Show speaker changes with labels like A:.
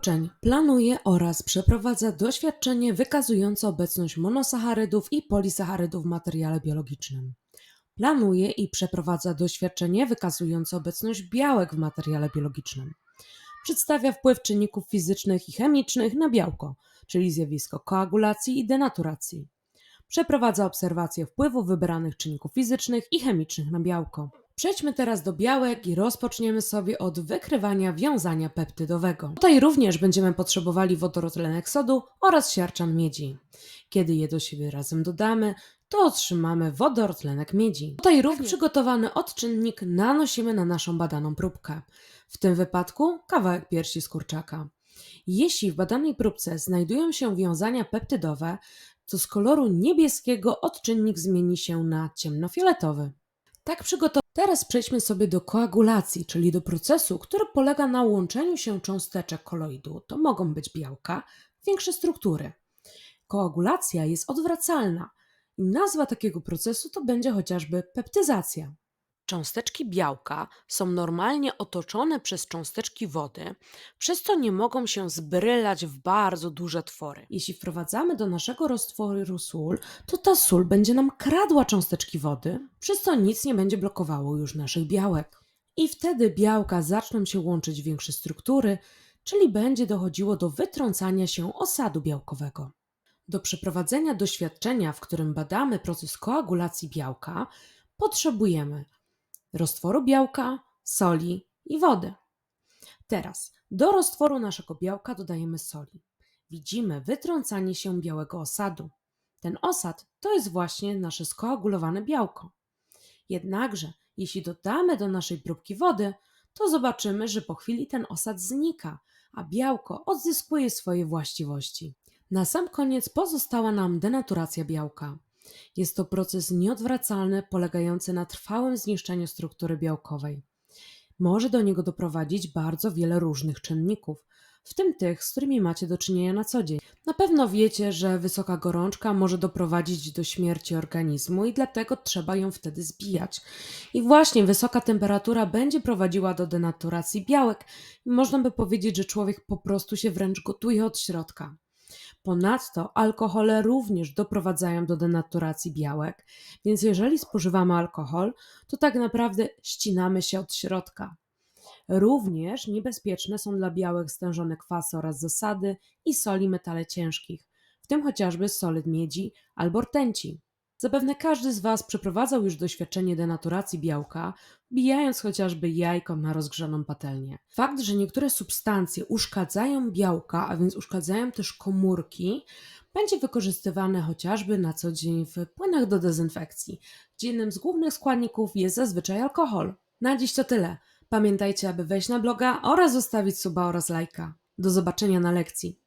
A: uczeń planuje oraz przeprowadza doświadczenie wykazujące obecność monosacharydów i polisacharydów w materiale biologicznym. Planuje i przeprowadza doświadczenie wykazujące obecność białek w materiale biologicznym. Przedstawia wpływ czynników fizycznych i chemicznych na białko, czyli zjawisko koagulacji i denaturacji. Przeprowadza obserwację wpływu wybranych czynników fizycznych i chemicznych na białko. Przejdźmy teraz do białek i rozpoczniemy sobie od wykrywania wiązania peptydowego. Tutaj również będziemy potrzebowali wodorotlenek sodu oraz siarczan miedzi. Kiedy je do siebie razem dodamy, to otrzymamy wodorotlenek miedzi. Tutaj również przygotowany odczynnik nanosimy na naszą badaną próbkę. W tym wypadku kawałek piersi z kurczaka. Jeśli w badanej próbce znajdują się wiązania peptydowe, to z koloru niebieskiego odczynnik zmieni się na ciemnofioletowy. Tak przygotowany. Teraz przejdźmy sobie do koagulacji, czyli do procesu, który polega na łączeniu się cząsteczek koloidu, to mogą być białka, większe struktury. Koagulacja jest odwracalna i nazwa takiego procesu to będzie chociażby peptyzacja. Cząsteczki białka są normalnie otoczone przez cząsteczki wody, przez co nie mogą się zbrylać w bardzo duże twory. Jeśli wprowadzamy do naszego roztworu sól, to ta sól będzie nam kradła cząsteczki wody, przez co nic nie będzie blokowało już naszych białek. I wtedy białka zaczną się łączyć w większe struktury, czyli będzie dochodziło do wytrącania się osadu białkowego. Do przeprowadzenia doświadczenia, w którym badamy proces koagulacji białka, potrzebujemy roztworu białka, soli i wody. Teraz do roztworu naszego białka dodajemy soli. Widzimy wytrącanie się białego osadu. Ten osad to jest właśnie nasze skoagulowane białko. Jednakże, jeśli dodamy do naszej próbki wody, to zobaczymy, że po chwili ten osad znika, a białko odzyskuje swoje właściwości. Na sam koniec pozostała nam denaturacja białka. Jest to proces nieodwracalny polegający na trwałym zniszczeniu struktury białkowej. Może do niego doprowadzić bardzo wiele różnych czynników, w tym tych, z którymi macie do czynienia na co dzień. Na pewno wiecie, że wysoka gorączka może doprowadzić do śmierci organizmu i dlatego trzeba ją wtedy zbijać. I właśnie wysoka temperatura będzie prowadziła do denaturacji białek można by powiedzieć, że człowiek po prostu się wręcz gotuje od środka. Ponadto alkohole również doprowadzają do denaturacji białek, więc jeżeli spożywamy alkohol, to tak naprawdę ścinamy się od środka. Również niebezpieczne są dla białek stężone kwasy oraz zasady i soli metale ciężkich, w tym chociażby solid miedzi albo rtęci. Zapewne każdy z Was przeprowadzał już doświadczenie denaturacji białka, wbijając chociażby jajko na rozgrzaną patelnię. Fakt, że niektóre substancje uszkadzają białka, a więc uszkadzają też komórki, będzie wykorzystywany chociażby na co dzień w płynach do dezynfekcji, gdzie jednym z głównych składników jest zazwyczaj alkohol. Na dziś to tyle. Pamiętajcie, aby wejść na bloga oraz zostawić suba oraz lajka. Do zobaczenia na lekcji.